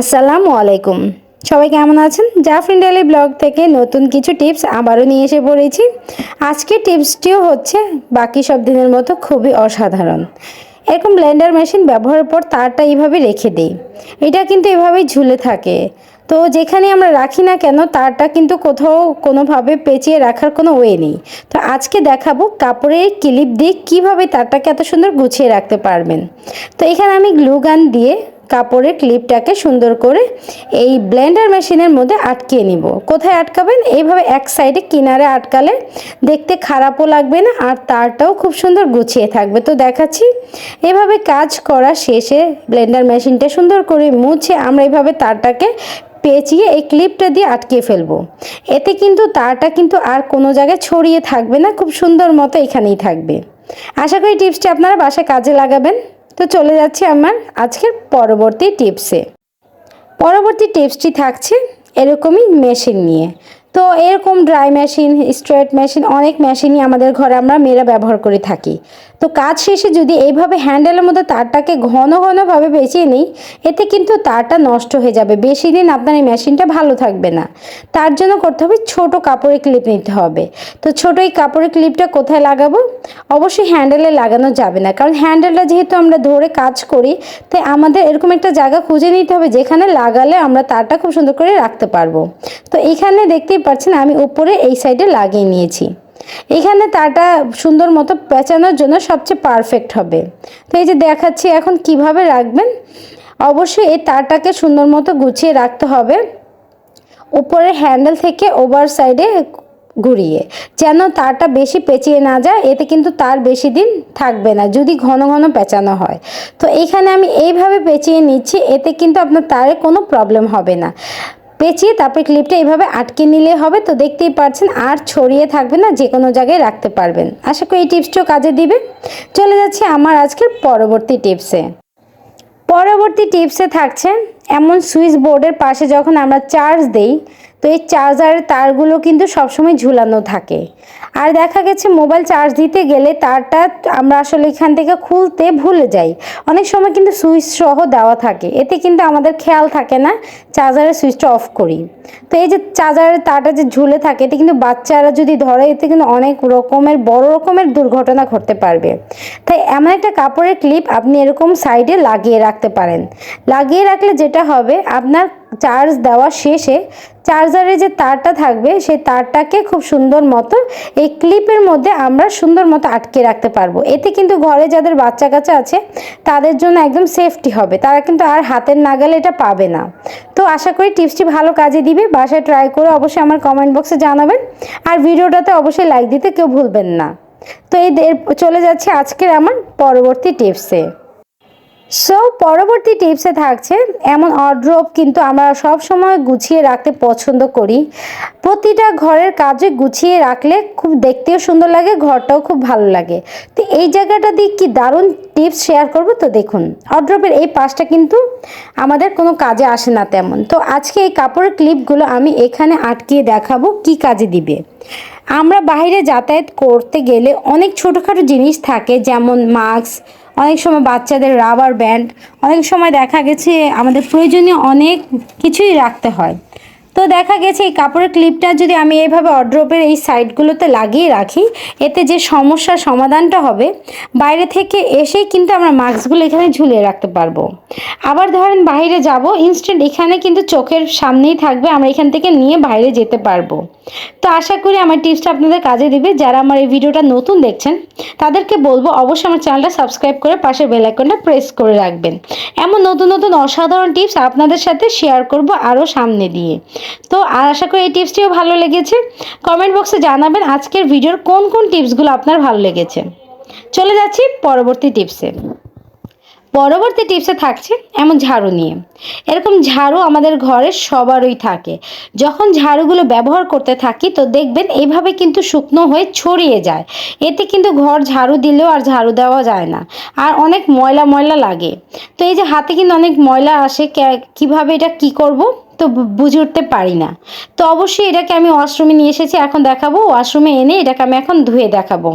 আসসালামু আলাইকুম। সবাই কেমন আছেন? জাফরিন ডেলি ব্লগ থেকে নতুন কিছু টিপস আবারও নিয়ে এসে পড়েছি। আজকের টিপসটিও হচ্ছে, বাকি সব দিনের মতো খুবই অসাধারণ। এরকম ব্লেন্ডার মেশিন ব্যবহারের পর তারটা এইভাবে রেখে দিই। এটা কিন্তু এভাবেই ঝুলে থাকে। তো যেখানে আমরা রাখি না কেন, তারটা কিন্তু কোথাও কোনোভাবে পেঁচিয়ে রাখার কোনো ওয়ে নেই। তো আজকে দেখাবো কাপড়ের ক্লিপ দিয়ে কীভাবে তারটাকে এত সুন্দর গুছিয়ে রাখতে পারবেন। তো এখানে আমি গ্লু গান দিয়ে কাপড়ের ক্লিপটাকে সুন্দর করে এই ব্লেন্ডার মেশিনের মধ্যে আটকিয়ে নিব। কোথায় আটকাবেন? এইভাবে এক সাইডে কিনারে আটকালে দেখতে খারাপও লাগবে না আর তারটাও খুব সুন্দর গুছিয়ে থাকবে। তো দেখাচ্ছি, এভাবে কাজ করা শেষে ব্লেন্ডার মেশিনটা সুন্দর করে মুছে আমরা এইভাবে তারটাকে পেঁচিয়ে এই ক্লিপটা দিয়ে আটকিয়ে ফেলব। এতে কিন্তু তারটা কিন্তু আর কোনো জায়গায় ছড়িয়ে থাকবে না, খুব সুন্দর মতো এখানেই থাকবে। আশা করি টিপসটি আপনারা বাসায় কাজে লাগাবেন। তো চলে যাচ্ছি আমার আজকের পরবর্তী টিপসে। পরবর্তী টিপসটি থাকছে এরকমই মেশিন নিয়ে। তো এরকম ড্রাই মেশিন স্ট্রেট মেশিন অনেক মেশিনই আমাদের ঘরে আমরা মেয়েরা ব্যবহার করে থাকি। তো কাজ শেষে যদি এইভাবে হ্যান্ডেলের মধ্যে তারটাকে ঘন ঘনভাবে বেঁচিয়ে নিই, এতে কিন্তু তারটা নষ্ট হয়ে যাবে। বেশি দিন আপনার এই মেশিনটা ভালো থাকবে না। তার জন্য করতে হবে ছোট কাপড়ের ক্লিপ নিতে হবে। তো ছোট এই কাপড়ের ক্লিপটা কোথায় লাগাবো? অবশ্যই হ্যান্ডেলে লাগানো যাবে না। কারণ হ্যান্ডেলটা যেহেতু আমরা ধরে কাজ করি, তাই আমাদের এরকম একটা জায়গা খুঁজে নিতে হবে যেখানে লাগালে আমরা তারটা খুব সুন্দর করে রাখতে পারব। তো এখানে দেখতেই পাচ্ছেন আমি উপরে এই সাইডে লাগিয়ে নিয়েছি। এখানে তারটা সুন্দর মতো পেঁচানোর জন্য সবচেয়ে পারফেক্ট হবে। তো এই যে দেখাচ্ছি এখন কীভাবে রাখবেন? অবশ্যই এই তারটাকে সুন্দর মতো গুছিয়ে রাখতে হবে। উপরের হ্যান্ডেল থেকে ওভার সাইডে ঘুরিয়ে, যেন তারটা বেশি পেঁচিয়ে না যায়, এতে কিন্তু তার বেশি দিন থাকবে না, যদি ঘন ঘন পেঁচানো হয়। তো এখানে আমি এইভাবে পেঁচিয়ে নিচ্ছি, এতে কিন্তু আপনার তারে কোনো প্রবলেম হবে না। পেঁচিয়ে তারপরে ক্লিপটা এইভাবে আটকে নিলে হবে। তো দেখতেই পারছেন, আর ছড়িয়ে থাকবে না যে কোনো জায়গায় রাখতে পারবেন। আশা করি এই টিপসটিও কাজে দিবে। চলে যাচ্ছে আমার আজকের পরবর্তী টিপসে। পরবর্তী টিপসে থাকছে, এমন সুইচ বোর্ডের পাশে যখন আমরা চার্জ দেই তো এই চার্জারের তারগুলো কিন্তু সবসময় ঝুলানো থাকে। আর দেখা গেছে মোবাইল চার্জ দিতে গেলে তারটা আমরা আসলে এখান থেকে খুলতে ভুলে যাই। অনেক সময় কিন্তু সুইচ সহ দেওয়া থাকে। এতে কিন্তু আমাদের খেয়াল থাকে না চার্জারের সুইচটা অফ করি। তো এই যে চার্জারের তারটা যে ঝুলে থাকে, এতে কিন্তু বাচ্চারা যদি ধরে, এতে কিন্তু অনেক রকমের, বড় রকমের দুর্ঘটনা ঘটতে পারবে। তাই এমন একটা কাপড়ের ক্লিপ আপনি এরকম সাইডে লাগিয়ে রাখতে পারেন। লাগিয়ে রাখলে যেটা হবে, আপনার চার্জ দেওয়া শেষে চার্জারে যে তারটা থাকবে, সেই তারটাকে খুব সুন্দর মতো এই ক্লিপের মধ্যে আমরা সুন্দর মতো আটকে রাখতে পারব। এতে কিন্তু ঘরে যাদের বাচ্চা কাচ্চা আছে, তাদের জন্য একদম সেফটি হবে। তারা কিন্তু আর হাতের নাগালে এটা পাবে না। তো আশা করি টিপসটি ভালো কাজে দিবে। বাসায় ট্রাই করে অবশ্যই আমার কমেন্ট বক্সে জানাবেন। আর ভিডিওটাতে অবশ্যই লাইক দিতে কেউ ভুলবেন না। তো এই চলে যাচ্ছে আজকের আমার পরবর্তী টিপসে। সো পরবর্তী টিপসে থাকছে, এমন অড্রপ কিন্তু আমরা সব সময় গুছিয়ে রাখতে পছন্দ করি। প্রতিটা ঘরের কাজে গুছিয়ে রাখলে খুব দেখতেও সুন্দর লাগে, ঘরটাও খুব ভালো লাগে। তো এই জায়গাটা দিয়ে কি দারুণ টিপস শেয়ার করব? তো দেখুন অড্রপের এই পাশটা কিন্তু আমাদের কোনো কাজে আসে না তেমন। তো আজকে এই কাপড়ের ক্লিপগুলো আমি এখানে আটকিয়ে দেখাবো কি কাজে দিবে। আমরা বাইরে যাতায়াত করতে গেলে অনেক ছোটোখাটো জিনিস থাকে, যেমন মাস্ক অনেক সময় বাচ্চাদের রাবার ব্যান্ড অনেক সময় দেখা গেছে আমাদের প্রয়োজনীয় অনেক কিছুই রাখতে হয়। তো দেখা গেছে এই কাপড়ের ক্লিপটা যদি আমি এইভাবে অড্রপের এই সাইডগুলোতে লাগিয়ে রাখি, এতে যে সমস্যার সমাধানটা হবে, বাইরে থেকে এসেই কিন্তু আমরা মাস্কগুলো এখানে ঝুলিয়ে রাখতে পারব। আবার ধরেন বাইরে যাব ইনস্ট্যান্ট এখানে কিন্তু চোখের সামনেই থাকবে, আমরা এখান থেকে নিয়ে বাইরে যেতে পারব। তো আশা করি আমার টিপসটা আপনাদের কাজে দিবে। যারা আমার এই ভিডিওটা নতুন দেখছেন, তাদেরকে বলব অবশ্যই আমার চ্যানেলটা সাবস্ক্রাইব করে পাশে বেল আইকনটা প্রেস করে রাখবেন। এমন নতুন নতুন অসাধারণ টিপস আপনাদের সাথে শেয়ার করব আরও সামনে দিয়ে। তো আর আশা করি এই টিপসটিও ভালো লেগেছে। কমেন্ট বক্সে জানাবেন আজকের ভিডিওর কোন কোন টিপসগুলো আপনার ভালো লেগেছে। চলে যাচ্ছি পরবর্তী টিপসে। পরবর্তী টিপসে থাকছে এমন ঝাড়ু নিয়ে। এরকম ঝাড়ু আমাদের ঘরে সবারই থাকে। যখন ঝাড়ুগুলো ব্যবহার করতে থাকি তো দেখবেন এইভাবে কিন্তু শুকনো হয়ে ছড়িয়ে যায়। এতে কিন্তু ঘর ঝাড়ু দিলেও আর ঝাড়ু দেওয়া যায় না। আর অনেক ময়লা ময়লা লাগে। তো এই যে হাতে কিন্তু অনেক ময়লা আসে কীভাবে এটা কি করব? তো বুঝে উঠতে পারি না। তো অবশ্যই এটাকে আমি ওয়াশরুমে নিয়ে এসেছি, এখন দেখাবো। ওয়াশরুমে এনে এটাকে আমি এখন ধুয়ে দেখাবো।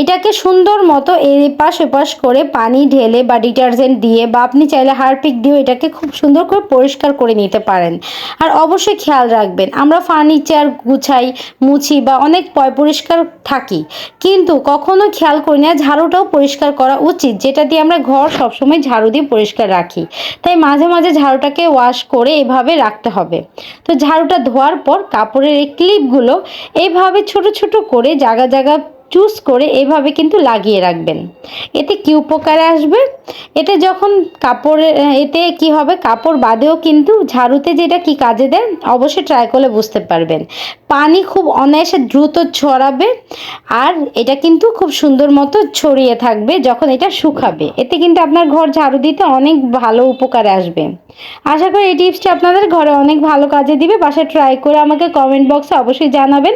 এটাকে সুন্দর মতো এপাশ ওপাশ করে পানি ঢেলে বা ডিটারজেন্ট দিয়ে বা আপনি চাইলে হারপিক দিয়েও এটাকে খুব সুন্দর করে পরিষ্কার করে নিতে পারেন। আর অবশ্যই খেয়াল রাখবেন, আমরা ফার্নিচার গুছাই, মুছি বা অনেক পয় পরিষ্কার থাকি। কিন্তু কখনো খেয়াল করি না, ঝাড়ুটাও পরিষ্কার করা উচিত, যেটা দিয়ে আমরা ঘর সবসময় ঝাড়ু দিয়ে পরিষ্কার রাখি। তাই মাঝে মাঝে ঝাড়ুটাকে ওয়াশ করে এভাবে রাখতে হবে। তো ঝাড়ুটা ধোয়ার পর কাপড়ের এই ক্লিপগুলো এইভাবে ছোট ছোট করে জায়গা জায়গা চুজ করে এভাবে কিন্তু লাগিয়ে রাখবেন। এতে কি উপকারে আসবে? এতে যখন কাপড়ে, এতে কি হবে? কাপড় বাদেও কিন্তু ঝাড়ুতে যেটা কি কাজে দেয়, অবশ্যই ট্রাই করলে বুঝতে পারবেন। পানি খুব অনায়াসে দ্রুত ছড়াবে আর এটা কিন্তু খুব সুন্দর মতো ছড়িয়ে থাকবে যখন এটা শুকাবে। এতে কিন্তু আপনার ঘর ঝাড়ু দিতে অনেক ভালো উপকারে আসবে। আশা করি এই টিপসটি আপনাদের ঘরে অনেক ভালো কাজে দিবে বাসায় ট্রাই করে আমাকে কমেন্ট বক্সে অবশ্যই জানাবেন।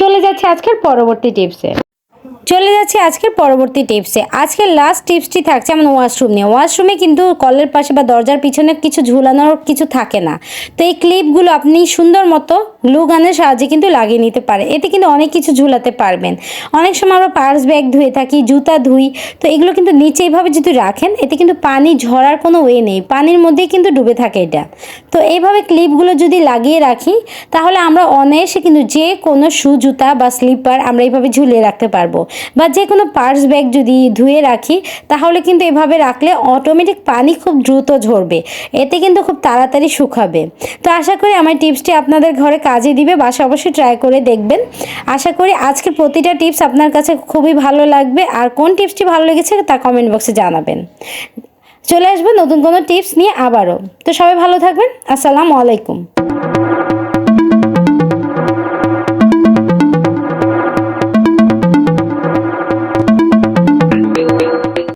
চলে যাচ্ছে আজকের পরবর্তী টিপসে চলে যাচ্ছে আজকের পরবর্তী টিপসে আজকের লাস্ট টিপসটি থাকছে আমার ওয়াশরুম নিয়ে। ওয়াশরুমে কিন্তু কলের পাশে বা দরজার পিছনে কিছু ঝুলানোর কিছু থাকে না। তো এই ক্লিপগুলো আপনি সুন্দর মতো গ্লু গানের সাহায্যে কিন্তু লাগিয়ে নিতে পারে। এতে কিন্তু অনেক কিছু ঝুলাতে পারবেন। অনেক সময় আমরা পার্স ব্যাগ ধুয়ে থাকি, জুতা ধুই, তো এগুলো কিন্তু নিচে এইভাবে যদি রাখেন, এতে কিন্তু পানি ঝরার কোনো ওয়ে নেই। পানির মধ্যেই কিন্তু ডুবে থাকে এটা। তো এইভাবে ক্লিপগুলো যদি লাগিয়ে রাখি, তাহলে আমরা অনায়াসে কিন্তু যে কোনো শু, জুতা বা স্লিপার আমরা এইভাবে ঝুলিয়ে রাখতে পারব। বা যে কোনো পার্স ব্যাগ যদি ধুয়ে রাখি, তাহলে কিন্তু এভাবে রাখলে অটোমেটিক পানি খুব দ্রুত ঝরবে। এতে কিন্তু খুব তাড়াতাড়ি শুকাবে। তো আশা করি আমার টিপসটি আপনাদের ঘরে কাজে দিবে, বাসা অবশ্যই ট্রাই করে দেখবেন। আশা করি আজকের প্রতিটা টিপস আপনার কাছে খুবই ভালো লাগবে। আর কোন টিপসটি ভালো লেগেছে তা কমেন্ট বক্সে জানাবেন। চলে আসবেন নতুন কোনো টিপস নিয়ে আবারও। তো সবাই ভালো থাকবেন। আসসালামু আলাইকুম।